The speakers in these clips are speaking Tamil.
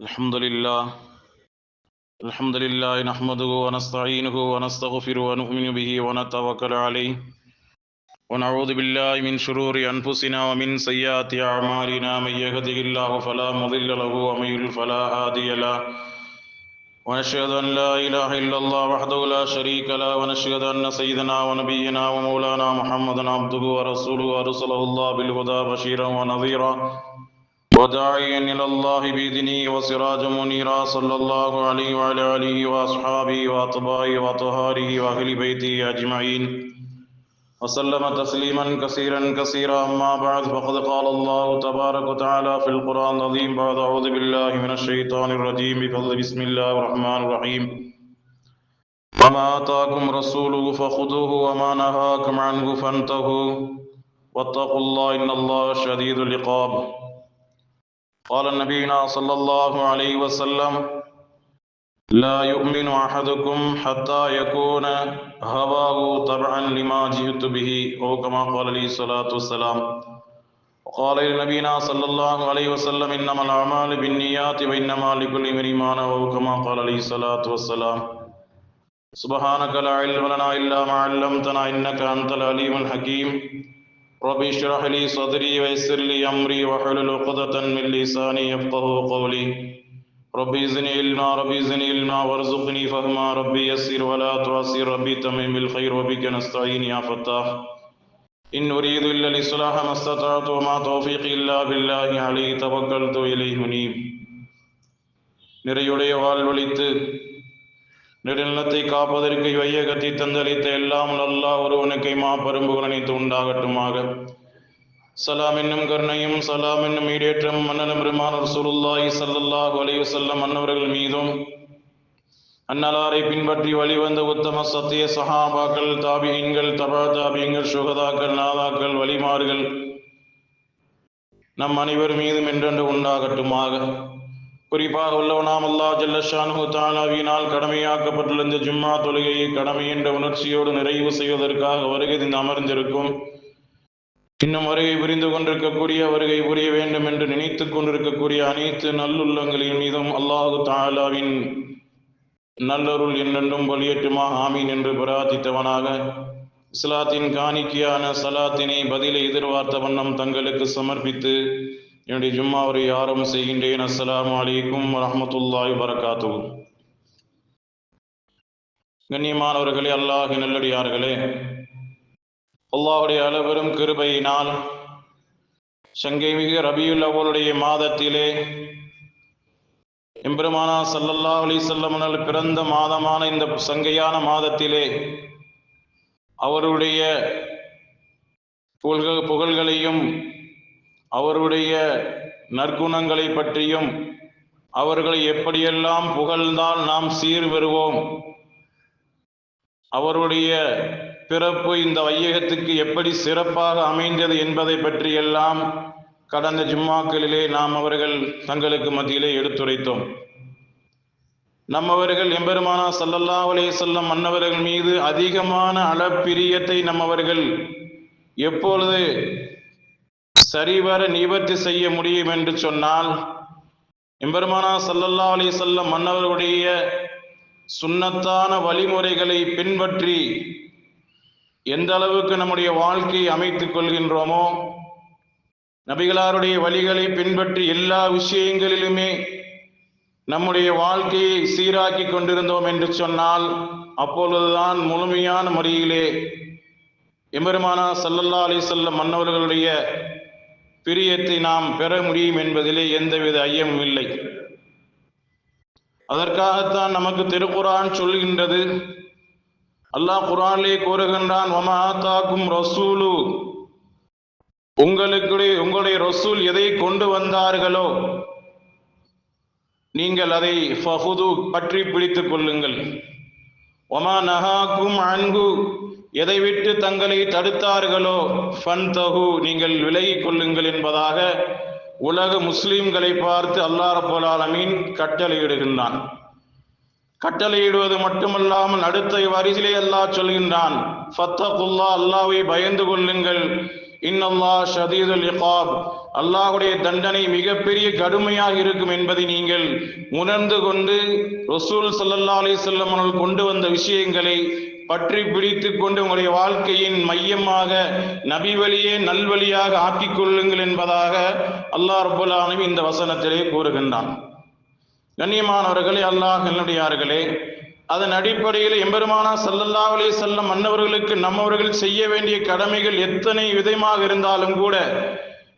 الحمد لله. الحمد لله نحمده ونستعينه ونستغفره ونؤمن به ونتوكل عليه. ونعوذ بالله من شرور أنفسنا ومن سيئات أعمالنا. من يهده الله فلا مضل له ومن يضلل فلا هادي له. ونشهد أن لا إله إلا الله وحده لا شريك له. ونشهد أن سيدنا ونبينا ومولانا محمدا عبده ورسوله. أرسله الله بالهدى بشيرا ونذيرا. وداعيا إلى الله بإذنه وسراجا منيرا صلى الله عليه وعلى آله وأصحابه وأطبائه وأطهاره وأهل بيته أجمعين. وسلم تسليما كثيرا كثيرا. أما بعد فقد قال الله تبارك وتعالى في القرآن العظيم بعد أعوذ بالله من الشيطان الرجيم بفضل بسم الله الرحمن الرحيم. وما آتاكم رسوله فخذوه وما نهاكم عنه فانتهوا. واتقوا الله إن الله شديد العقاب. قال نبينا صلى الله عليه وسلم، لا يؤمن أحدكم حتى يكون هواه تبعا لما جئت به. أو كما قال عليه الصلاة والسلام وقال لنبينا صلى الله عليه وسلم، إنما الأعمال بالنيات وإنما لكل امرئ ما نوى. كما قال عليه الصلاة والسلام، سبحانك لا علم لنا إلا ما علمتنا إنك أنت العليم الحكيم. ربي اشرح لي صدري ويسر لي أمري واحلل عقدة من لساني يفقه قولي ربي زني علما ربي زني علما وارزقني فهما ربي يسر ولا تعسر ربي تمم بالخير وبك نستعين يا فتاح إن أريد إلا الإصلاح ما استطعت وما توفيقي إلا بالله عليه توكلت إليه منيب நிறையுடைய வாழ்வழித்து நெடுநிலத்தை காப்பதற்கு வையகத்தை தந்தளித்த எல்லாம் அல்லாஹ் ஒருவனுக்கை மாபெரும்புகள் அனைத்து உண்டாகட்டுமாக. சலாம் என்னும் கருணையும் சலாம் என்னும் ஈடேற்றம் மன்னனும் பெருமான ரசூலுல்லாஹி சல்லல்லாஹ் அலைஹி செல்ல மன்னவர்கள் மீதும் அன்னலாரை பின்பற்றி வழிவந்த உத்தம சத்திய சஹாபாக்கள் தாபியங்கள் தபா தாபியங்கள் சுகதாக்கள் நாதாக்கள் வழிமார்கள் நம் அனைவர் மீதும் என்றென்று உண்டாகட்டுமாக. குறிப்பாக உள்ளவனாம் அல்லா ஜல்லஷானு தாலாவியினால் கடமையாக்கப்பட்டுள்ள இந்த ஜும்மா தொழுகையை கடமை என்ற உணர்ச்சியோடு நிறைவு செய்வதற்காக வருகை இங்கு அமர்ந்திருக்கும். இன்னும் வருகை புரிந்து கொண்டிருக்கக்கூடிய வருகை புரிய வேண்டும் என்று நினைத்துக் கொண்டிருக்கக்கூடிய அனைத்து நல்லுள்ளங்களின் மீதும் அல்லாஹு தாலாவின் நல்லருள் என்னென்றும் வழியேற்றுமா ஆமீன் என்று பிரார்த்தித்தவனாக. இஸ்லாத்தின் காணிக்கையான சலாத்தினை பதிலை எதிர்பார்த்த வண்ணம் தங்களுக்கு சமர்ப்பித்து என்னுடைய ஜும்மாவரை யாரும் செய்கின்றேன். அஸ்லாம் அலைக்கும் வரமத்துல்லாய் வரகாத்து கண்ணியமானவர்களே அல்லாஹ் நல்லடியார்களே அல்லாஹுடைய அளவெரும் கிருபையினால் சங்கை மிகு ரபியுல் அவருடைய மாதத்திலே எம்பெருமானா சல்லல்லா அலி செல்லமனல் பிறந்த மாதமான இந்த சங்கையான மாதத்திலே அவருடைய புகழ்களையும் அவருடைய நற்குணங்களை பற்றியும் அவர்களை எப்படியெல்லாம் புகழ்ந்தால் நாம் சீர் பெறுவோம்? அவருடைய பிறப்பு இந்த வையகத்துக்கு எப்படி சிறப்பாக அமைந்தது என்பதை பற்றியெல்லாம் கடந்த ஜும்மாக்களிலே நாம் அவர்கள் தங்களுக்கு மத்தியிலே எடுத்துரைத்தோம். நம்மவர்கள் எம்பெருமானா சல்லல்லா அலே சொல்லம் மன்னவர்கள் மீது அதிகமான அளப்பிரியத்தை நம்மவர்கள் எப்பொழுது சரிவர நிவர்த்தி செய்ய முடியும் என்று சொன்னால் எம்பெருமானா சல்லல்லா அலி சொல்லம் மன்னவர்களுடைய சுண்ணத்தான வழிமுறைகளை பின்பற்றி எந்த அளவுக்கு நம்முடைய வாழ்க்கையை அமைத்துக் கொள்கின்றோமோ நபிகளாருடைய வழிகளை பின்பற்றி எல்லா விஷயங்களிலுமே நம்முடைய வாழ்க்கையை சீராக்கி கொண்டிருந்தோம் என்று சொன்னால் அப்பொழுதுதான் முழுமையான முறையிலே எம்பெருமானா சல்லல்லா அலி சொல்லம் மன்னவர்களுடைய பிரியத்தை நாம் பெற முடியும் என்பதிலே எந்தவித ஐயமும் இல்லை. அதற்காகத்தான் நமக்கு திருக்குரான் சொல்கின்றது. அல்லாஹ் குரானிலே கூறுகின்றான் வமா தாக்கும் ரசூலு. உங்களுக்கு உங்களுடைய ரசூல் எதை கொண்டு வந்தார்களோ நீங்கள் அதை ஃபஹுது பற்றி பிடித்துக் கொள்ளுங்கள். ஒமா நஹாக்கும் அன்பு. எதை விட்டு தங்களை தடுத்தார்களோ ஃபன் தகு நீங்கள் விலகிக் கொள்ளுங்கள் என்பதாக உலக முஸ்லிம்களை பார்த்து அல்லா ரபுல் ஆலமீன் கட்டளையிடுகின்றான். கட்டளையிடுவது மட்டுமல்லாமல் அடுத்த வரிசிலே அல்லாஹ் சொல்கின்றான் ஃபத்தகுல்லா அல்லாவை பயந்து கொள்ளுங்கள். இன்னல்லா ஷதீதுல் இகாப். அல்லாஹுடைய தண்டனை மிகப்பெரிய கடுமையாக இருக்கும் என்பதை நீங்கள் உணர்ந்து கொண்டு ரசூல் சல்லல்லா அலி செல்லம் கொண்டு வந்த விஷயங்களை பற்றி பிடித்து கொண்டு உங்களுடைய வாழ்க்கையின் மையமாக நபி வழியே நல்வழியாக ஆக்கிக் கொள்ளுங்கள் என்பதாக அல்லாஹ் ரபுல்லானும் இந்த வசனத்திலே கூறுகின்றான். கண்ணியமானவர்களே அல்லாஹ் என்னுடையார்களே அதன் அடிப்படையில் எம்பெருமானா சல்லல்லா அலி செல்லம் மன்னவர்களுக்கு நம்மவர்கள் செய்ய வேண்டிய கடமைகள் எத்தனை விதமாக இருந்தாலும் கூட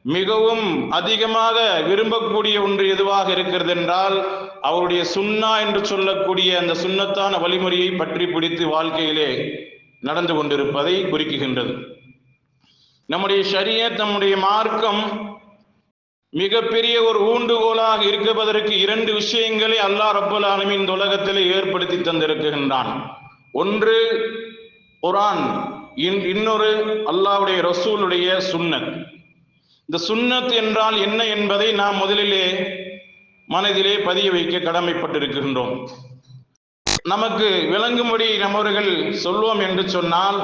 மிகவும் அதிகமாக விரும்பக்கூடிய ஒன்று எதுவாக இருக்கிறது என்றால் அவருடைய சுன்னா என்று சொல்லக்கூடிய அந்த சுன்னத்தான வழிமுறையை பற்றி பிடித்து வாழ்க்கையிலே நடந்து கொண்டிருப்பதை குறிக்குகின்றது நம்முடைய சரியர் நம்முடைய மார்க்கம் மிகப்பெரிய ஒரு ஊண்டுகோலாக இருப்பதற்கு இரண்டு விஷயங்களை அல்லாஹ் ரப்பல் ஆலமீன் இந்த உலகத்திலே ஏற்படுத்தி தந்திருக்கின்றான். ஒன்று குரான் இன்- இன்னொரு அல்லாவுடைய ரசூலுடைய சுன்னத். இந்த சுன்னத் என்றால் என்ன என்பதை நாம் முதலிலே மனதிலே பதிய வைக்க கடமைப்பட்டிருக்கின்றோம். நமக்கு விளங்கும்படி நம்மவர்கள் சொல்வோம் என்று சொன்னால்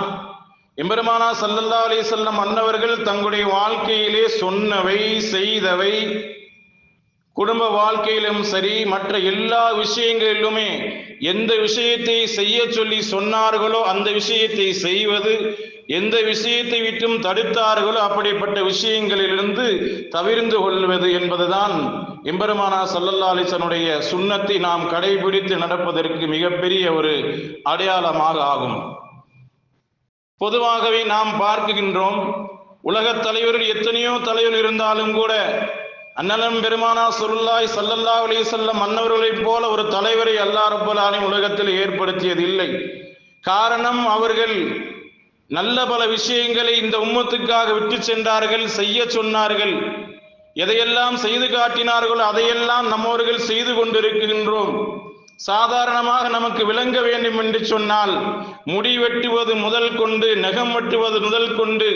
எம்பெருமானா சல்லல்லா அலி செல்லம் அன்னவர்கள் தங்களுடைய வாழ்க்கையிலே சொன்னவை செய்தவை குடும்ப வாழ்க்கையிலும் சரி மற்ற எல்லா விஷயங்களிலுமே எந்த விஷயத்தை செய்ய சொல்லி சொன்னார்களோ அந்த விஷயத்தை செய்வது எந்த விஷயத்தை விட்டும் தடுத்தார்களோ அப்படிப்பட்ட விஷயங்களிலிருந்து தவிர்ந்து கொள்வது என்பதுதான் எம்பெருமானா சல்லல்லா அலிசனுடைய நாம் கடைபிடித்து நடப்பதற்கு மிகப்பெரிய ஒரு அடையாளமாக ஆகும். பொதுவாகவே நாம் பார்க்கின்றோம் உலகத் தலைவர்கள் எத்தனையோ தலைவர் இருந்தாலும் கூட அன்னலன் பெருமானா சொல்லாய் சல்லல்லா அலைஹி செல்லம் மன்னவர்களைப் போல ஒரு தலைவரை அல்லாஹ் ரப்பல் ஆலமீன் உலகத்தில் ஏற்படுத்தியதில்லை. காரணம் அவர்கள் நல்ல பல விஷயங்களை இந்த உம்மத்துக்காக விட்டு சென்றார்கள் செய்ய சொன்னார்கள். எதையெல்லாம் செய்து காட்டினார்களோ அதையெல்லாம் நம்மவர்கள் செய்து கொண்டிருக்கின்றோம். சாதாரணமாக நமக்கு விளங்க வேண்டும் என்று சொன்னால் முடி வெட்டுவது முதல் கொண்டு நகம் வெட்டுவது முதல் கொண்டு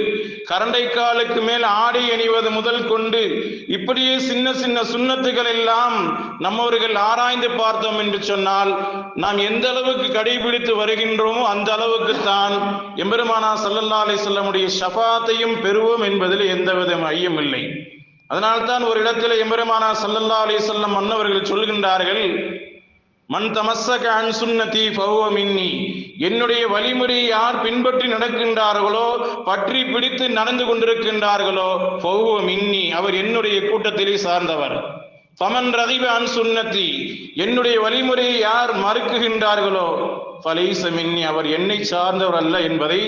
கரண்டை காலுக்கு மேல் ஆடை அணிவது முதல் கொண்டு இப்படியே சின்ன சின்ன சுண்ணத்துகள் எல்லாம் நம்மவர்கள் ஆராய்ந்து பார்த்தோம் என்று சொன்னால் நாம் எந்த அளவுக்கு கடைபிடித்து வருகின்றோமோ அந்த அளவுக்கு தான் எம்பெருமானா சல்லல்லா அலைஹி வஸல்லமுடைய பெறுவோம் என்பதில் எந்தவித ஐயம் இல்லை. அதனால்தான் ஒரு இடத்தில் எம்பெருமானா சல்லல்லா அலி வஸல்லம் மன்னவர்கள் சொல்கின்றார்கள் மன் தமசக அன் சுன்னதி மின்னி. என்னுடைய வழிமுறையை யார் பின்பற்றி நடக்கின்றார்களோ பற்றி பிடித்து நடந்து கொண்டிருக்கின்றார்களோ ஃபஹுவ மின்னி. அவர் என்னுடைய கூட்டத்திலே சார்ந்தவர். பமன் ரதிப அன்சுன்னதி என்னுடைய வழிமுறையை யார் மறுக்குகின்றார்களோ ஃபலைஸ மின்னி. அவர் என்னை சார்ந்தவர் அல்ல என்பதை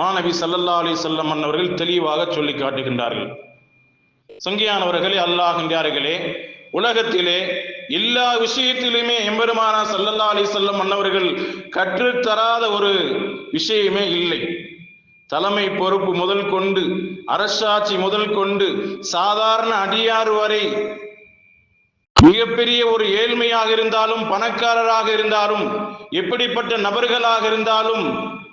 மாணவி சல்லல்லா அலி சொல்லம் அவர்கள் தெளிவாக சொல்லி காட்டுகின்றார்கள். சங்கியானவர்களே அல்லாஹின்றார்களே உலகத்திலே எல்லா விஷயத்திலுமே எம்பெருமானா சல்லல்லா அலி செல்லம் மன்னவர்கள் கற்றுத்தராத ஒரு விஷயமே இல்லை. தலைமை பொறுப்பு முதல் கொண்டு அரசாட்சி முதல் கொண்டு சாதாரண அடியார் வரை மிகப்பெரிய ஒரு ஏழ்மையாக இருந்தாலும் பணக்காரராக இருந்தாலும் எப்படிப்பட்ட நபர்களாக இருந்தாலும்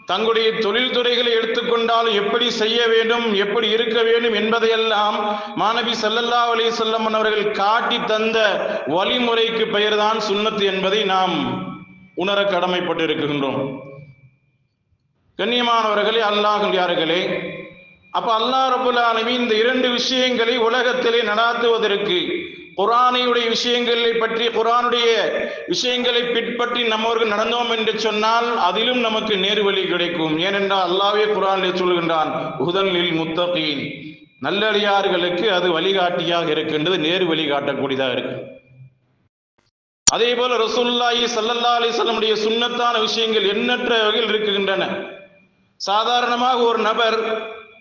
தங்களுடைய தொழில்துறைகளை எடுத்துக்கொண்டாலும் எப்படி செய்ய வேண்டும் எப்படி இருக்க வேண்டும் என்பதையெல்லாம் மாணவி சல்லல்லா அலி செல்லம் அவர்கள் காட்டி தந்த வழிமுறைக்கு பெயர்தான் சுண்ணத்து என்பதை நாம் உணர கடமைப்பட்டிருக்கின்றோம் கண்ணியமானவர்களே அல்லாஹியார்களே அப்ப அல்லாஹ் ரபுல்லானவி இந்த இரண்டு விஷயங்களை உலகத்திலே நடாத்துவதற்கு குரானையுடைய விஷயங்களை பற்றி குரானுடைய விஷயங்களை பின்பற்றி நம்மவர்கள் நடந்தோம் என்று சொன்னால் அதிலும் நமக்கு நேர்வழி கிடைக்கும். ஏனென்றால் அல்லாவே குரானில் சொல்கின்றான் உதனில் முத்தகீன். நல்லடியார்களுக்கு அது வழிகாட்டியாக இருக்கின்றது நேர் வழி காட்டக்கூடியதாக இருக்கு. அதே போல ரசூல்லாயி சல்லல்லா அலிசல்லமுடைய சுண்ணத்தான விஷயங்கள் எண்ணற்ற வகையில் இருக்கின்றன. சாதாரணமாக ஒரு நபர்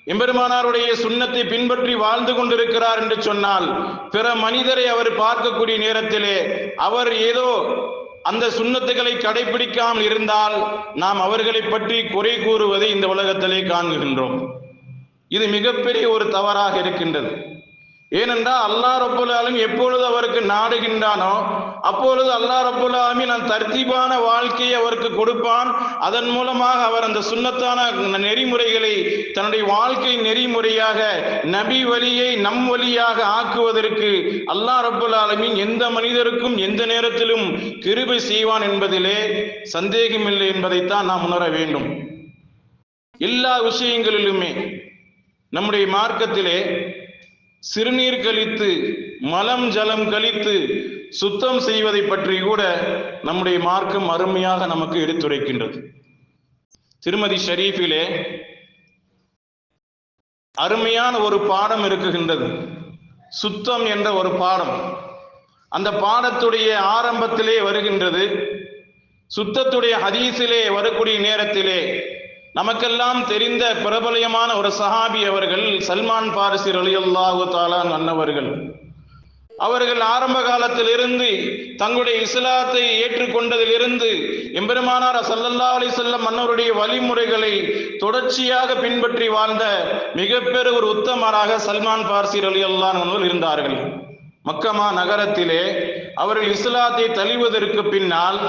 எம்பெருமானாருடைய சுண்ணத்தை பின்பற்றி வாழ்ந்து கொண்டிருக்கிறார் என்று சொன்னால் பிற மனிதரை அவர் பார்க்கக்கூடிய நேரத்திலே அவர் ஏதோ அந்த சுண்ணத்துகளை கடைபிடிக்காமல் இருந்தால் நாம் அவர்களை பற்றி குறை கூறுவதை இந்த உலகத்திலே காண்கின்றோம். இது மிகப்பெரிய ஒரு தவறாக இருக்கின்றது. ஏனென்றால் அல்லாஹ் ரப்புல் ஆலமி எப்பொழுது அவருக்கு நாடுகின்றானோ அப்பொழுது அல்லாஹ் ரப்புல் ஆலமி நான் தர்த்தீபான வாழ்க்கையை அவருக்கு கொடுப்பான். அதன் மூலமாக அவர் அந்த சுண்ணத்தான நெறிமுறைகளை தன்னுடைய வாழ்க்கை நெறிமுறையாக நபி வழியை நம் வழியாக ஆக்குவதற்கு அல்லாஹ் ரப்புல் ஆலமின் எந்த மனிதருக்கும் எந்த நேரத்திலும் கிருபை செய்வான் என்பதிலே சந்தேகமில்லை என்பதைத்தான் நாம் உணர வேண்டும். எல்லா விஷயங்களிலுமே நம்முடைய மார்க்கத்திலே சிறுநீர் கழித்து மலம் ஜலம் கழித்து சுத்தம் செய்வதை பற்றி கூட நம்முடைய மார்க்கம் அருமையாக நமக்கு எடுத்துரைக்கின்றது. திருமதி ஷரீஃபிலே அருமையான ஒரு பாடம் இருக்குகின்றது. சுத்தம் என்ற ஒரு பாடம். அந்த பாடத்துடைய ஆரம்பத்திலே வருகின்றது. சுத்தத்துடைய ஹதீஸிலே வரக்கூடிய நேரத்திலே நமக்கெல்லாம் தெரிந்த பிரபலயமான ஒரு சஹாபி அவர்கள் சல்மான் பாரிசி ரலியல்லாஹு தாலான் அன்னவர்கள். அவர்கள் ஆரம்ப காலத்திலிருந்து தங்களுடைய இஸ்லாத்தை ஏற்றுக்கொண்டதிலிருந்து எம்பெருமானார் சல்லல்லா அலி செல்லம் மன்னருடைய வழிமுறைகளை தொடர்ச்சியாக பின்பற்றி வாழ்ந்த மிகப்பெரு ஒரு உத்தமராக சல்மான் பார்சி அலி அல்லான் இருந்தார்கள். மக்கமா நகரத்திலே அவர்கள் இஸ்லாத்தை தழிவதற்கு பின்னால்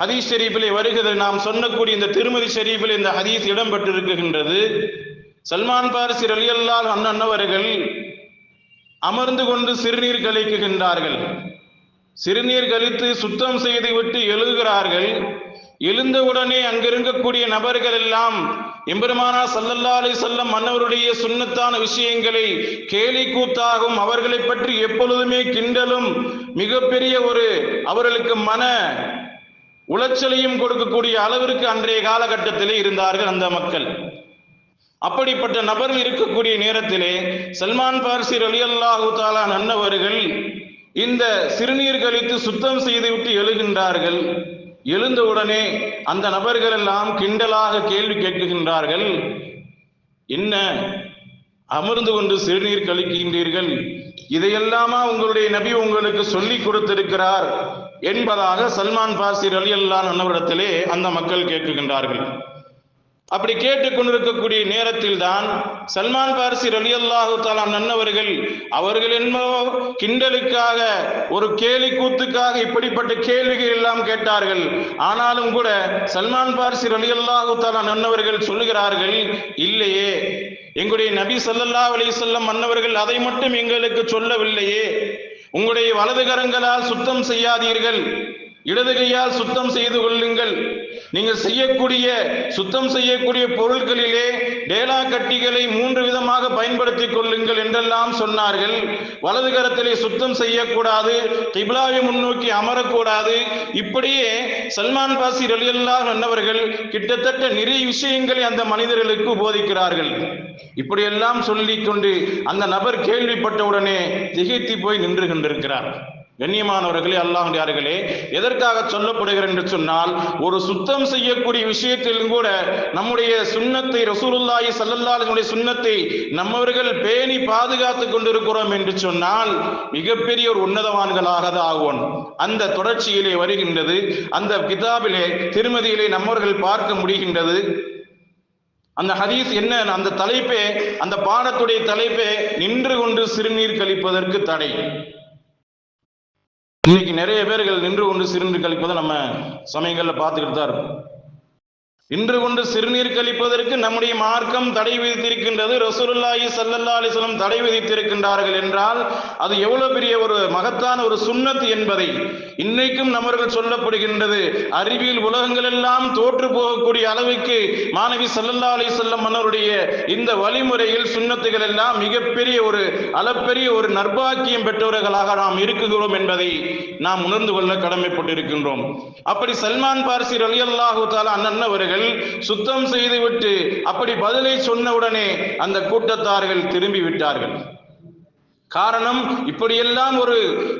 ஹதீஸ் ஷெரீஃபிலே வருகிறது. நாம் சொன்னக்கூடிய இந்த திருமதி ஷெரீஃபில் இந்த ஹதீஸ் இடம்பெற்றிருக்கின்றது. சல்மான் பாரிசி அலி அல்லால் அண்ணவர்கள் அமர்ந்து கொண்டு சிறுநீர் கழிக்குகின்றார்கள். சிறுநீர் கழித்து சுத்தம் செய்து விட்டு எழுகிறார்கள். எழுந்தவுடனே அங்கிருக்கக்கூடிய நபர்கள் எல்லாம் எம்பெருமானா சல்லல்லா அலி செல்லம் மன்னவருடைய சுண்ணத்தான விஷயங்களை கேலி கூத்தாகும். அவர்களை பற்றி எப்பொழுதுமே கிண்டலும் மிகப்பெரிய ஒரு அவர்களுக்கு மன உளைச்சலையும் கொடுக்கக்கூடிய அளவிற்கு அன்றைய காலகட்டத்திலே இருந்தார்கள் அந்த மக்கள். அப்படிப்பட்ட நபர்கள் இருக்கக்கூடிய நேரத்திலே சல்மான் பார்சி அலி அல்லாஹு தாலா அன்னவர்கள் இந்த சிறுநீர் கழித்து சுத்தம் செய்துவிட்டு எழுகின்றார்கள். எழுந்தவுடனே அந்த நபர்கள் எல்லாம் கிண்டலாக கேள்வி கேட்குகின்றார்கள். என்ன? அமர்ந்து கொண்டு சிறுநீர் கழிக்கின்றீர்கள். இதையெல்லாமா உங்களுடைய நபி உங்களுக்கு சொல்லி கொடுத்திருக்கிறார்? என்பதாக சல்மான் பாசிர் அலி அல்லான் அன்னவரிடத்திலே அந்த மக்கள் கேட்குகின்றார்கள். அப்படி கேட்டுக்கொண்டிருக்கக்கூடிய நேரத்தில் தான் சல்மான் பாரிசி ரலி அல்லாஹு தாலா நன்னவர்கள் அவர்கள் என்னோ கிண்டலுக்காக ஒரு கேலி கூத்துக்காக இப்படிப்பட்ட கேள்விகள் எல்லாம் கேட்டார்கள். ஆனாலும் கூட சல்மான் பாரிசி ரலி அல்லாஹு தாலா நன்னவர்கள் சொல்லுகிறார்கள் இல்லையே எங்களுடைய நபி சல்லல்லா அலி சொல்லம் மன்னவர்கள் அதை மட்டும் எங்களுக்கு சொல்லவில்லையே. உங்களுடைய வலது கரங்களால் சுத்தம் செய்யாதீர்கள். இடது கையால் சுத்தம் செய்து கொள்ளுங்கள். நீங்கள் செய்யக்கூடிய சுத்தம் செய்யக்கூடிய பொருட்களிலே டேலா கட்டிகளை மூன்று விதமாக பயன்படுத்திக் கொள்ளுங்கள் என்றெல்லாம் சொன்னார்கள். வலது கரத்திலே சுத்தம் செய்யக்கூடாது கிப்லாவை முன்னோக்கி அமரக்கூடாது. இப்படியே சல்மான் பாசி ரலியல்லா என்னவர்கள் கிட்டத்தட்ட நிறைய விஷயங்களை அந்த மனிதர்களுக்கு போதிக்கிறார்கள். இப்படியெல்லாம் சொல்லிக்கொண்டு அந்த நபர் கேள்விப்பட்டவுடனே திகைத்து போய் நின்று கொண்டிருக்கிறார். கண்ணியமானவர்களே அல்லாஹார்களே எதற்காக சொல்லப்படுகிறேன் என்று சொன்னால் ஒரு சுத்தம் செய்யக்கூடிய விஷயத்திலும் கூட நம்முடைய சுண்ணத்தை ரசூலுல்லாஹி சல்லல்லாஹுடைய சுண்ணத்தை நம்மவர்கள் பேணி பாதுகாத்து கொண்டிருக்கிறோம் என்று சொன்னால் மிகப்பெரிய ஒரு உன்னதவான்களாக ஆகும் அந்த தொடர்ச்சியிலே வருகின்றது அந்த கிதாபிலே திருமதியிலே நம்மவர்கள் பார்க்க முடிகின்றது. அந்த ஹதீஸ் என்ன? அந்த தலைப்பே அந்த பாடத்துடைய தலைப்பே நின்று கொண்டு சிறுநீர் கழிப்பதற்கு தடை. இன்னைக்கு நிறைய பேர்கள் நின்று கொண்டு சிறுநீர் கழிப்பதை நம்ம சமயங்கள்ல பார்த்துக்கிட்டு தான் இருக்கோம். இன்று கொண்டு சிறுநீர் கழிப்பதற்கு நம்முடைய மார்க்கம் தடை விதித்திருக்கின்றது. ரசூலுல்லாஹி சல்லல்லா அலிஸ்லம் தடை விதித்திருக்கின்றார்கள் என்றால் அது எவ்வளவு பெரிய ஒரு மகத்தான ஒரு சுன்னத் என்பதை இன்னைக்கும் நம்மர்கள் சொல்லப்படுகின்றது. அறிவியல் உலகங்கள் எல்லாம் தோற்று போகக்கூடிய அளவுக்கு மாணவி சல்லல்லா அலைஹி வஸல்லம் மன்னருடைய இந்த வழிமுறையில் சுண்ணத்துகள் எல்லாம் மிகப்பெரிய ஒரு அளப்பெரிய ஒரு நர்பாக்கியம் பெற்றவர்களாக நாம் இருக்குகிறோம் என்பதை நாம் உணர்ந்து கொள்ள கடமைப்பட்டிருக்கின்றோம். அப்படி சல்மான் பார்சி ரலியல்லாஹு தாலா அண்ணன் சுத்தம் செய்துவிட்டு அப்படி பதிலை சொன்னவுடனே அந்த கூட்டத்தார்கள் திரும்பி விட்டார்கள். காரணம் இப்படியெல்லாம் ஒரு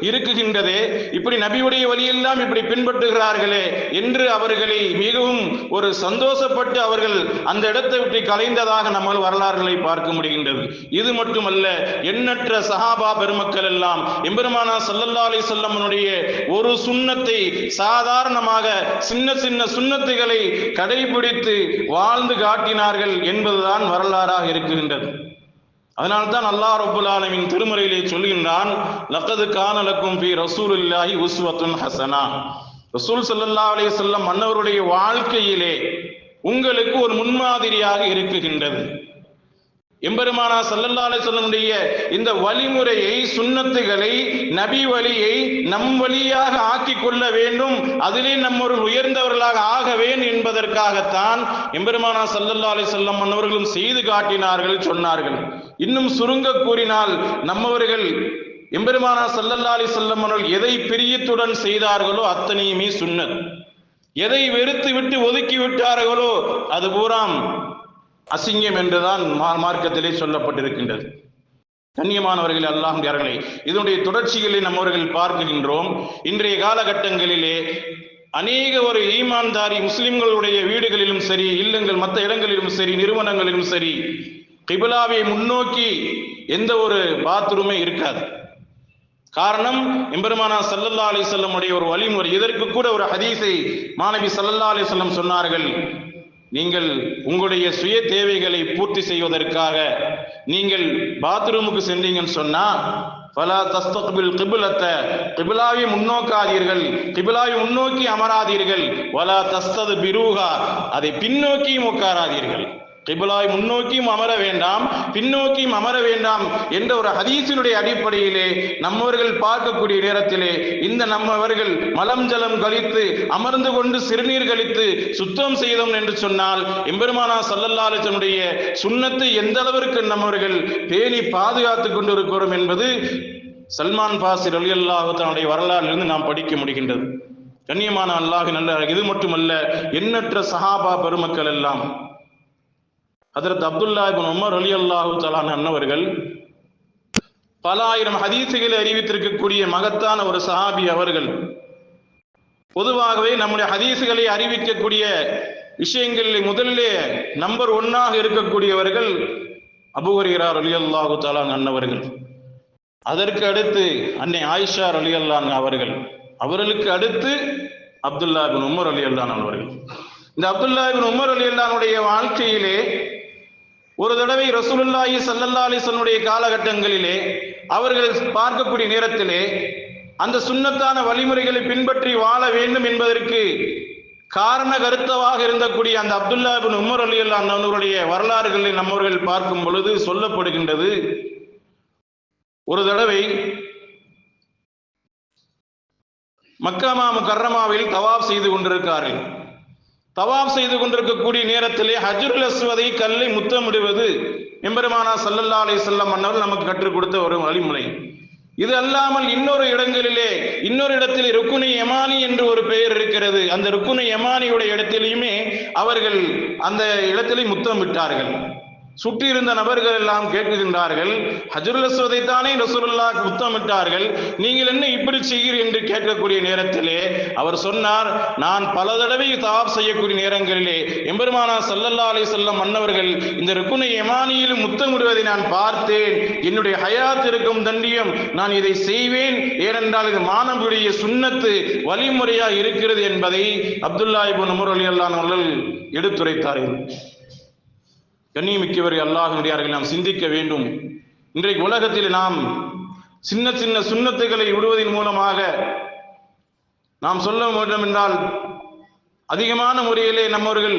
இருக்குகின்றதே. இப்படி நபியுடைய வழியெல்லாம் இப்படி பின்பற்றுகிறார்களே என்று அவர்களை மிகவும் ஒரு சந்தோஷப்பட்டு அவர்கள் அந்த இடத்தை விட்டு கலைந்ததாக நம்ம வரலாறுகளை பார்க்க முடிகின்றது. இது மட்டுமல்ல எண்ணற்ற சஹாபா பெருமக்கள் எல்லாம் எம்பெருமானா சல்லல்லா அலி சொல்லம்மனுடைய ஒரு சுண்ணத்தை சாதாரணமாக சின்ன சின்ன சுண்ணத்துகளை கடைபிடித்து வாழ்ந்து காட்டினார்கள் என்பதுதான் வரலாறாக இருக்கின்றது. அதனால்தான் அல்லாஹ் ரபுல் ஆலமின் திருமறையிலே சொல்கின்றான் லக்கது கானலக்கும் பி ரசூலுல்லாஹி உஸ்வத்துன் ஹசனா. ரசூல் சல்லா அலே செல்லம் மன்னவருடைய வாழ்க்கையிலே உங்களுக்கு ஒரு முன்மாதிரியாக இருக்குகின்றது. எம்பெருமானா சல்லல்லா சொல்லனுடைய இந்த வழிமுறையை சுண்ணத்துகளை நபி வழியை நம் வழியாக ஆக்கி கொள்ள வேண்டும். அதிலே நம்ம ஒரு உயர்ந்தவர்களாக ஆக வேண்டும் என்பதற்காகத்தான் எம்பெருமானா சல்லல்லா செல்லம் மன்னவர்களும் செய்து காட்டினார்கள் சொன்னார்கள். இன்னும் சுருங்க கூறினால் நம்மவர்கள் எம்பெருமானா சல்லல்லா அலிசல்லம் அவர்கள் எதை பிரியத்துடன் செய்தார்களோ அத்தனையுமே சுண்ணத். எதை வெறுத்து விட்டு ஒதுக்கி விட்டார்களோ அது பூராம் அசிங்கம் என்றுதான் மார்க்கத்திலே சொல்லப்பட்டிருக்கின்றது. கண்ணியமானவர்கள் அல்லாஹர்களே இதனுடைய தொடர்ச்சிகளை நம்மவர்கள் பார்க்கின்றோம். இன்றைய காலகட்டங்களிலே அநேக ஒரு ஈமான்தாரி முஸ்லிம்களுடைய வீடுகளிலும் சரி இல்லங்கள் மற்ற இடங்களிலும் சரி நிறுவனங்களிலும் சரி கிபிலாவை முன்னோக்கி எந்த ஒரு பாத்ரூமே இருக்காது. காரணம் எம்பெருமானா சல்லல்லா அலி உடைய ஒரு வழிமுறை. இதற்கு கூட ஒரு ஹதீஸை மாணவி சல்லல்லா அலி சொன்னார்கள். நீங்கள் உங்களுடைய சுய தேவைகளை பூர்த்தி செய்வதற்காக நீங்கள் பாத்ரூமுக்கு சென்றீங்கன்னு சொன்னா பல தஸ்தபில் கிபிலத்த கிபிலாவை முன்னோக்காதீர்கள் கிபிலாவை முன்னோக்கி அமராதீர்கள் வலா தஸ்தது பிருகா அதை பின்னோக்கியும் உட்காராதீர்கள் கிபிலாய் முன்னோக்கியும் அமர வேண்டாம் பின்னோக்கியும் அமர வேண்டாம் என்ற ஒரு ஹதீசினுடைய அடிப்படையிலே நம்மவர்கள் பார்க்கக்கூடிய நேரத்திலே இந்த நம்மவர்கள் மலம் ஜலம் கழித்து அமர்ந்து கொண்டு சிறுநீர் கழித்து சுத்தம் செய்தோம் என்று சொன்னால் எம்பெருமானா சல்லல்லாலனுடைய சுண்ணத்தை எந்த அளவிற்கு நம்மவர்கள் பேணி பாதுகாத்து கொண்டு இருக்கிறோம் என்பது சல்மான் பாசிர் அலி அல்லாஹு தன்னுடைய வரலாறிலிருந்து நாம் படிக்க முடிகின்றது. கண்ணியமான அல்லாஹ் நல்ல இது மட்டுமல்ல எண்ணற்ற சஹாபா பெருமக்கள் எல்லாம் அதற்கு அப்துல்லா இபின் உமர் அலி அல்லாஹு தலான் அன்னவர்கள் பல ஆயிரம் ஹதீசுகளை அறிவித்திருக்கக்கூடிய மகத்தான ஒரு சஹாபி அவர்கள். பொதுவாகவே நம்முடைய ஹதீசுகளை அறிவிக்கக்கூடிய விஷயங்களில் முதலிலே நம்பர் ஒன்னாக இருக்கக்கூடியவர்கள் அபுஹரிரார் அலி அல்லாஹு தலான் அன்னவர்கள். அதற்கு அடுத்து அன்னை ஆயிஷா அலி அல்லான் அவர்கள். அவர்களுக்கு அடுத்து அப்துல்லா பின் உமர் அலி அல்லான் அவர்கள். இந்த அப்துல்லா பின் உமர் அலி அல்லானுடைய வாழ்க்கையிலே ஒரு தடவை ரசூலுல்லாஹி சல்லல்லா அலிசனுடைய காலகட்டங்களிலே அவர்கள் பார்க்கக்கூடிய நேரத்திலே அந்த சுண்ணத்தான வழிமுறைகளை பின்பற்றி வாழ வேண்டும் என்பதற்கு காரண கருத்தவாக இருந்தக்கூடிய அந்த அப்துல்லா பின் உமர் அலி அல்லாவுடைய வரலாறுகளை நம்மவர்கள் பார்க்கும் பொழுது சொல்லப்படுகின்றது. ஒரு தடவை மக்காமா கர்ரமாவில் தவாப் செய்து கொண்டிருக்கிறார்கள். தவாப் செய்து கொண்டிருக்கக்கூடிய நேரத்திலே ஹஜ்ருல் அஸ்வதை கல்லை முத்தமிடுவது எம்பெருமானா சல்லல்லா அலி செல்லம் மன்னர்கள் நமக்கு கற்றுக் கொடுத்த ஒரு வழிமுறை. இது அல்லாமல் இன்னொரு இடங்களிலே இன்னொரு இடத்தில் ருக்குனி யமானி என்று ஒரு பெயர் இருக்கிறது. அந்த ருக்குனி யமானியுடைய இடத்திலையுமே அவர்கள் அந்த இடத்திலே முத்தமிட்டார்கள். சுற்றி இருந்த நபர்கள் எல்லாம் கேட்கின்றார்கள் ஹஜருல் அஸ்வதை தானே ரசூலுல்லா முத்தமிட்டார்கள் நீங்கள் என்ன இப்படி செய்கிறீர் என்று கேட்கக்கூடிய நேரத்திலே அவர் சொன்னார் நான் பல தடவை தவாப் செய்யக்கூடிய நேரங்களிலே எம்பெருமானா சல்லல்லா அலி செல்லம் மன்னவர்கள் இந்த ருக்குனை எமானியிலும் முத்தமிடுவதை நான் பார்த்தேன். என்னுடைய ஹயாத் இருக்கும் தண்டியம் நான் இதை செய்வேன். ஏனென்றால் இது மாணவருடைய சுண்ணத்து வழிமுறையாக இருக்கிறது என்பதை அப்துல்லா இபு உமர் அலி அல்லான் அவர்கள் எடுத்துரைத்தார்கள். கண்ணியமிக்கவர் அல்லாஹனுடையார்கள் நாம் சிந்திக்க வேண்டும். இன்றைக்கு உலகத்தில் நாம் சின்ன சின்ன சுண்ணத்துகளை விடுவதன் மூலமாக நாம் சொல்ல வேண்டும் என்றால் அதிகமான முறையிலே நம்மவர்கள்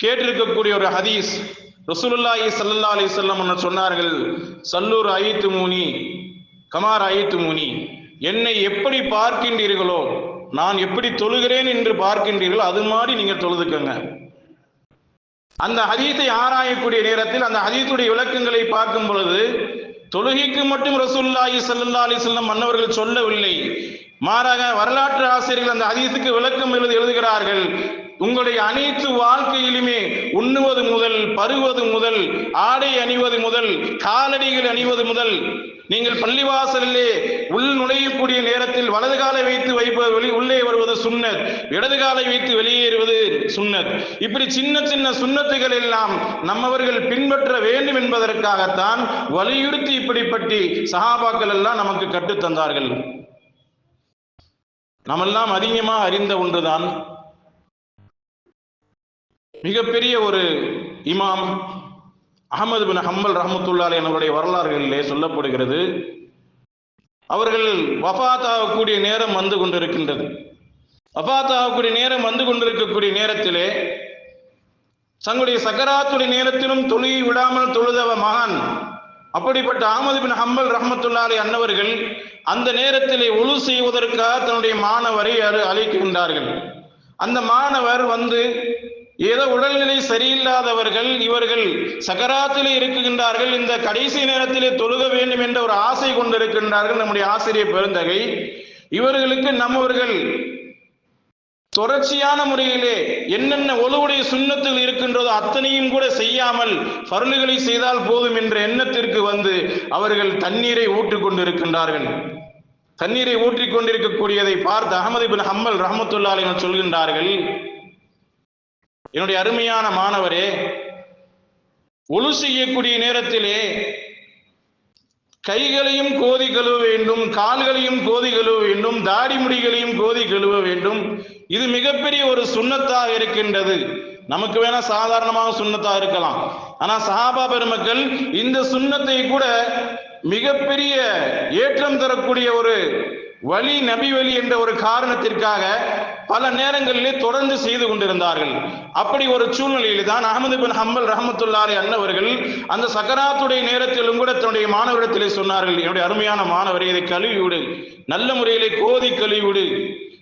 கேட்டிருக்கக்கூடிய ஒரு ஹதீஸ் ரசூலுல்லாஹி சல்லா அலி சொல்லம் சொன்னார்கள் சல்லூர் ஐத்து மூனி கமார் ஐத்து மூனி என்னை எப்படி பார்க்கின்றீர்களோ நான் எப்படி தொழுகிறேன் என்று பார்க்கின்றீர்களோ அது மாதிரி நீங்கள் தொழுதுக்கங்க. அந்த ஹதீத்தை ஆராயக்கூடிய நேரத்தில் அந்த ஹதீத்துடைய விளக்கங்களை பார்க்கும் பொழுது தொழுகைக்கு மட்டும் ரசூல்லாஹி சல்லா அலி செல்லம் மன்னவர்கள் சொல்லவில்லை. மாறாக வரலாற்று ஆசிரியர்கள் அந்த ஹதீத்துக்கு விளக்கம் எழுதி எழுதுகிறார்கள். உங்களுடைய அனைத்து வாழ்க்கையிலுமே உண்ணுவது முதல் பருவது முதல் ஆடை அணிவது முதல் காலடிகள் அணிவது முதல் நீங்கள் பள்ளிவாசலிலே உள் நுழையக்கூடிய நேரத்தில் வலது காலை வைத்து வைப்பது உள்ளே வருவது சுண்ணத் இடது காலை வைத்து வெளியேறுவது சுண்ணத் இப்படி சின்ன சின்ன சுண்ணத்துகள் எல்லாம் நம்மவர்கள் பின்பற்ற வேண்டும் என்பதற்காகத்தான் வலியுறுத்தி இப்படிப்பட்டி சகாபாக்கள் எல்லாம் நமக்கு கற்றுத்தந்தார்கள் நம்மெல்லாம் அதிகமாக அறிந்த ஒன்றுதான். மிகப்பெரிய ஒரு இமாம் அகமது பின் ஹம்பல் ரஹமத்துல்லாலே என்னுடைய வரலாறுகளிலே சொல்லப்படுகிறது. அவர்கள் வஃத் நேரம் வந்து கொண்டிருக்கின்றது. வஃத் நேரம் வந்து கொண்டிருக்கக்கூடிய நேரத்திலே தங்களுடைய சக்கராத்துடைய நேரத்திலும் தொழுகை விடாமல் தொழுதவ மகான் அப்படிப்பட்ட அகமது பின் ஹம்பல் ரஹமத்துல்லாலே அன்னவர்கள் அந்த நேரத்திலே உழு செய்வதற்காக தன்னுடைய மாணவரை அழைக்கின்றார்கள். அந்த மாணவர் வந்து ஏதோ உடல்நிலை சரியில்லாதவர்கள் இவர்கள் சகராத்திலே இருக்குகின்றார்கள் இந்த கடைசி நேரத்திலே தொழுக வேண்டும் என்ற ஒரு ஆசை கொண்டிருக்கின்றார்கள் நம்முடைய ஆசிரியர் பெருந்தகை. இவர்களுக்கு நம்மவர்கள் தொடர்ச்சியான முறையிலே என்னென்ன ஒழுவுடைய சுண்ணத்தில் இருக்கின்றதோ அத்தனையும் கூட செய்யாமல் பருளுகளை செய்தால் போதும் என்ற எண்ணத்திற்கு வந்து அவர்கள் தண்ணீரை ஊற்றிக் கொண்டிருக்கின்றார்கள். தண்ணீரை ஊற்றிக் கொண்டிருக்கக்கூடியதை பார்த்து அகமது பின் ஹம்மல் ரஹமத்துல்லாஹி சொல்கின்றார்கள் என்னுடைய அருமையான மாணவரே ஒழு செய்யக்கூடிய நேரத்திலே கைகளையும் கோதி கழுவ வேண்டும் கால்களையும் கோதி கழுவ வேண்டும் தாடி முடிகளையும் கோதி கழுவ வேண்டும். இது மிகப்பெரிய ஒரு சுண்ணத்தாக இருக்கின்றது. நமக்கு வேணா சாதாரணமாக சுண்ணத்தா இருக்கலாம். ஆனா சஹாபா பெருமக்கள் இந்த சுண்ணத்தை கூட மிகப்பெரிய ஏற்றம் தரக்கூடிய ஒரு வழி நபி வழி என்ற ஒரு காரணத்திற்காக பல நேரங்களிலே தொடர்ந்து செய்து கொண்டிருந்தார்கள். அப்படி ஒரு சூழ்நிலையில் தான் அகமது பின் ஹம்பல் ரஹமத்துல்லாரி அன்னவர்கள் அந்த சக்கராத்துடைய நேரத்திலும் கூட தன்னுடைய மாணவரிடத்திலே சொன்னார்கள் என்னுடைய அருமையான மாணவரை இதை கழுவி விடு. நல்ல முறையிலே கோதி கழுவி விடு.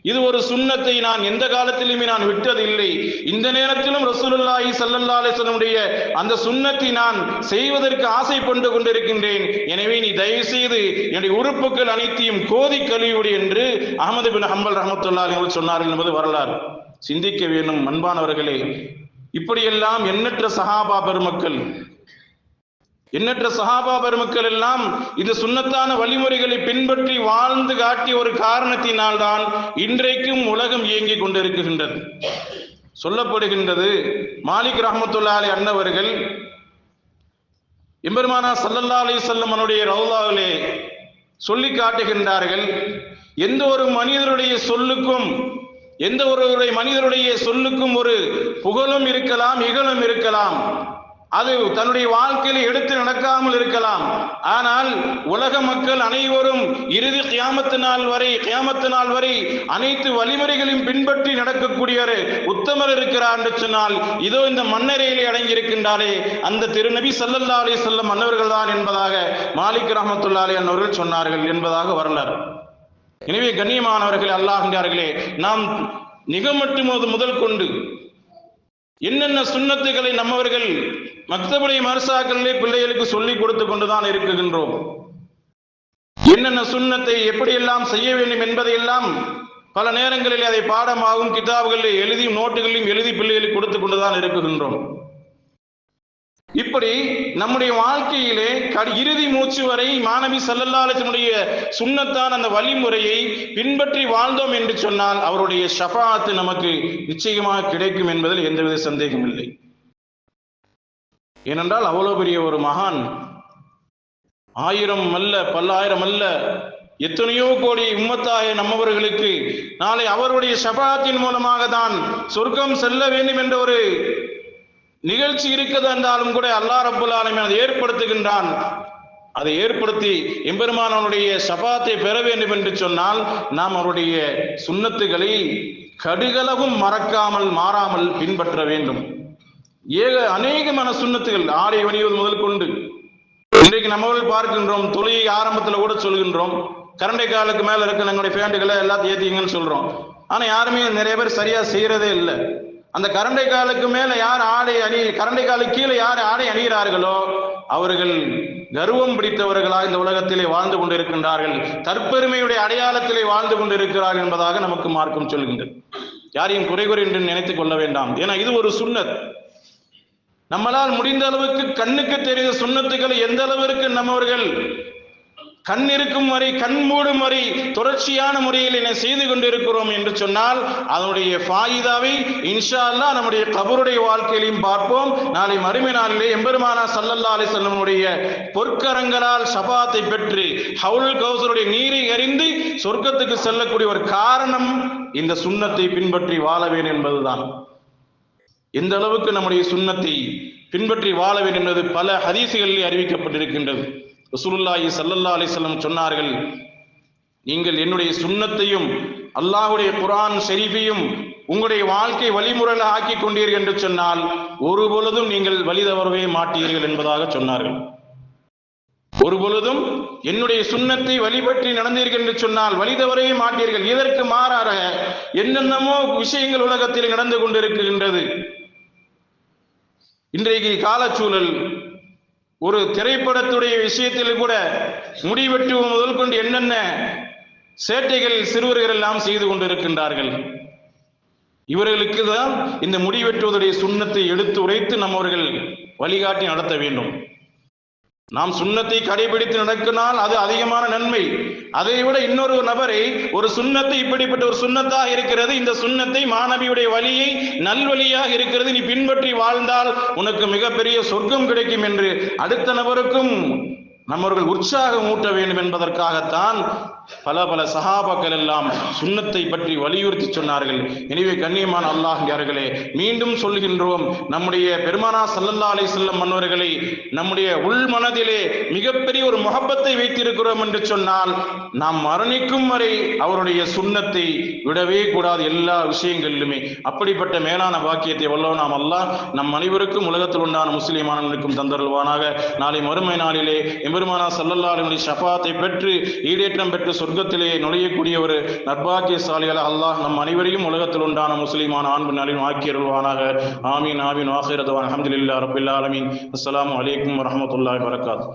இது ஒரு சுண்ணத்தை நான் எந்த காலத்திலுமே நான் விட்டதில்லை. இந்த நேரத்திலும் ரசூலுல்லாஹி சல்லல்லா அலைஹி அந்த சுண்ணத்தை நான் செய்வதற்கு ஆசைப்பட்டு கொண்டிருக்கின்றேன். எனவே நீ தயவு செய்து என்னுடைய உறுப்புகள் அனைத்தையும் கோதி கழுவிவிடு என்று அகமது பின் ஹம்பல் ரஹமத்துல்லா அவர்கள் சொன்னார்கள் என்பது வரலாறு. சிந்திக்க வேண்டும் அன்பானவர்களே. இப்படியெல்லாம் எண்ணற்ற சஹாபா பெருமக்கள் எண்ணற்ற சஹாபா பெருமக்கள் எல்லாம் இந்த சுன்னத்தான வழிமுறைகளை பின்பற்றி வாழ்ந்து காட்டிய ஒரு காரணத்தினால்தான் இன்றைக்கும் உலகம் இயங்கிக் கொண்டிருக்கின்றது. சொல்லப்படுகின்றது மாலிக் ரஹமத்துல்லாலி அன்னவர்கள் எம்பெருமானா சல்லல்லா அலி செல்லமனுடைய ரவுலாவிலே சொல்லி காட்டுகின்றார்கள் எந்த ஒரு மனிதருடைய சொல்லுக்கும் எந்த ஒரு மனிதருடைய சொல்லுக்கும் ஒரு புகழும் இருக்கலாம் இகழும் இருக்கலாம். அது தன்னுடைய வாழ்க்கையில் எடுத்து நடக்காமல் இருக்கலாம். ஆனால் உலக மக்கள் அனைவரும் இறுதி கியாமத்து நாள் வரை கியாமத்து நாள் வரை அனைத்து வழிமுறைகளையும் பின்பற்றி நடக்கக்கூடிய ஒரு உத்தமர் இருக்கிறார் என்று சொன்னால் இதோ இந்த மன்னரையிலே அடங்கியிருக்கின்றாரே. அந்த திருநபி சல்லல்லா அலி செல்லம் மன்னவர்கள் தான் என்பதாக மாலிக் ரஹமத்துல்லாஹி அன்னவர்கள் சொன்னார்கள் என்பதாக வரலாறு. எனவே கண்ணியமானவர்கள் அல்லாகின்றார்களே நாம் நிகமட்டும் முதல் கொண்டு என்னென்ன சுண்ணத்துகளை நம்மவர்கள் மக்தபுடைய மருசாக்களிலே பிள்ளைகளுக்கு சொல்லிக் கொடுத்து கொண்டுதான் இருக்குகின்றோம். என்னென்ன சுண்ணத்தை எப்படியெல்லாம் செய்ய வேண்டும் என்பதையெல்லாம் பல நேரங்களில் அதை பாடமாகவும் கிதாபுகளில் எழுதியும் நோட்டுகளிலும் எழுதி பிள்ளைகளுக்கு கொடுத்து கொண்டுதான் இருக்குகின்றோம். இப்படி நம்முடைய வாழ்க்கையிலே இறுதி மூச்சு வரை மாணவி சல்லல்லாஹுடைய சுண்ணத்தான் அந்த வழிமுறையை பின்பற்றி வாழ்ந்தோம் என்று சொன்னால் அவருடைய ஷஃபாத்து நமக்கு நிச்சயமாக கிடைக்கும் என்பதில் எந்தவித சந்தேகம் இல்லை ஏனென்றால் அவ்வளோ பெரிய ஒரு மகான் ஆயிரம் அல்ல பல்லாயிரம் அல்ல எத்தனையோ கோடி உம்மத்தாய நம்மவர்களுக்கு நாளை அவருடைய சபாத்தின் மூலமாக தான் சொர்க்கம் செல்ல வேண்டும் என்ற ஒரு நிகழ்ச்சி இருக்கிறது என்றாலும் கூட அல்லா ரப்புல் ஆலமீன் அதை ஏற்படுத்துகின்றான். அதை ஏற்படுத்தி எம்பெருமானவனுடைய சபாத்தை பெற வேண்டும் என்று சொன்னால் நாம் அவருடைய சுண்ணத்துகளை கடுகளவும் மறக்காமல் மாறாமல் பின்பற்ற வேண்டும். ஏக அநேகமான சுண்ணத்துகள் ஆடை வணிவது முதல் கொண்டு இன்றைக்கு நம்மவர்கள் பார்க்கின்றோம் தொழிலை ஆரம்பத்தில் கூட சொல்கின்றோம். கரண்டை காலுக்கு மேல இருக்க நம்மளுடைய பேண்டுகளை எல்லாத்தையும் ஏத்திங்கன்னு சொல்றோம். ஆனா யாருமே நிறைய பேர் சரியா செய்யறதே இல்லை. அந்த கரண்டை காலுக்கு மேல யார் ஆடை அணி கரண்டை காலுக்கு கீழே யார் ஆடை அணிகிறார்களோ அவர்கள் கர்வம் பிடித்தவர்களாக இந்த உலகத்திலே வாழ்ந்து கொண்டிருக்கின்றார்கள். தற்பெருமையுடைய அடையாளத்திலே வாழ்ந்து கொண்டிருக்கிறார்கள் என்பதாக நமக்கு மார்க்கம் சொல்கின்றது. யாரையும் குறை குறை என்று நினைத்துக் கொள்ள வேண்டாம். ஏன்னா இது ஒரு சுண்ணத். நம்மளால் முடிந்த அளவுக்கு கண்ணுக்கு தெரிந்த சுண்ணத்துக்களை எந்த அளவிற்கு நம்மவர்கள் கண் இருக்கும் வரை கண் மூடும் வரை தொடர்ச்சியான முறையில் என்ன செய்து கொண்டிருக்கிறோம் என்று சொன்னால் அதனுடைய ஃபாயிதாவை இன்ஷா அல்லா நம்முடைய கபருடைய வாழ்க்கையிலையும் பார்ப்போம். நாளை மறுமை நாளிலே எம்பெருமானா சல்லல்லா அலி செல்லமுடைய பொற்கரங்களால் சபாத்தை பெற்று ஹவுல் கௌசருடைய நீரை அறிந்து சொர்க்கத்துக்கு செல்லக்கூடிய ஒரு காரணம் இந்த சுண்ணத்தை பின்பற்றி வாழ வேண்டும் என்பதுதான். எந்த அளவுக்கு நம்முடைய சுண்ணத்தை பின்பற்றி வாழ வேண்டும் என்பது பல ஹதீசுகளில் அறிவிக்கப்பட்டிருக்கின்றது. ரசூலுல்லாஹி சல்லல்லா அலிசல்லம் சொன்னார்கள் நீங்கள் என்னுடைய சுண்ணத்தையும் அல்லாஹுடைய குரான் ஷரீஃபையும் உங்களுடைய வாழ்க்கை வழிமுறையில் ஆக்கிக் கொண்டீர்கள் என்று சொன்னால் ஒரு பொழுதும் நீங்கள் வழி தவறவே மாட்டீர்கள் என்பதாக சொன்னார்கள். ஒரு பொழுதும் என்னுடைய சுண்ணத்தை வழிபற்றி நடந்தீர்கள் என்று சொன்னால் வழி தவறவே மாட்டீர்கள். இதற்கு மாறாக என்னென்னமோ விஷயங்கள் உலகத்தில் நடந்து கொண்டிருக்கின்றது. இன்றைக்கு காலச்சூழல் ஒரு திரைப்படத்துடைய விஷயத்தில் கூட முடிவெட்டு முதல் கொண்டு என்னென்ன சேட்டைகள் சிறுவர்கள் எல்லாம் செய்து கொண்டிருக்கின்றார்கள். இவர்களுக்கு தான் இந்த முடிவெட்டுவதுடைய சுண்ணத்தை எடுத்து உரைத்து நம்மவர்கள் வழிகாட்டி நடத்த வேண்டும். நாம் சுண்ணத்தை கடைபிடித்து நடக்கினால் அது அதிகமான நன்மை. அதை விட இன்னொரு நபரை ஒரு சுண்ணத்தை இப்படிப்பட்ட ஒரு சுண்ணத்தாக இருக்கிறது இந்த சுண்ணத்தை மாணவியுடைய வழியை நல்வழியாக இருக்கிறது நீ பின்பற்றி வாழ்ந்தால் உனக்கு மிகப்பெரிய சொர்க்கம் கிடைக்கும் என்று. அடுத்த நபருக்கும் நம்மவர்கள் உற்சாகம் ஊட்ட வேண்டும் என்பதற்காகத்தான் பல பல சகாபாக்கள் எல்லாம் சுண்ணத்தை பற்றி வலியுறுத்தி சொன்னார்கள். எனவே கண்ணியமான அல்லாஹியார்களே மீண்டும் சொல்கின்றோம் நம்முடைய பெருமானா சல்லல்லா அலி செல்லம் மன்னர்களை நம்முடைய உள் மனதிலே மிகப்பெரிய ஒரு முகப்பத்தை வைத்திருக்கிறோம் என்று சொன்னால் நாம் மரணிக்கும் வரை அவருடைய சுண்ணத்தை விடவே கூடாது எல்லா விஷயங்களிலுமே. அப்படிப்பட்ட மேலான பாக்கியத்தை வல்லோ நாம் அல்லாஹ் நம் அனைவருக்கும் உலகத்தில் உண்டான முஸ்லிமானவர்களுக்கும் தந்தருள்வானாக. நாளை மறுமை நாளிலே எம்பெருமானா சல்லல்லா ஷஃபாத்தை பெற்று ஈடேற்றம் பெற்று சொர்க்கத்திலே நுழையக்கூடிய ஒரு நர்பாக்கியசாலிகள் அல்லாஹ் நம் அனைவரையும் உலகத்தில் உண்டான முஸ்லிமான ஆண்பு நாளில் ஆக்கியருள்வானாக ஆமீன் ஆமீன் ஆஹிரதவான் அஹமதுல்லா ரபில் ஆலமீன். அஸ்ஸலாமு அலைக்கும் வரஹமத்துல்லாஹி வரகாத்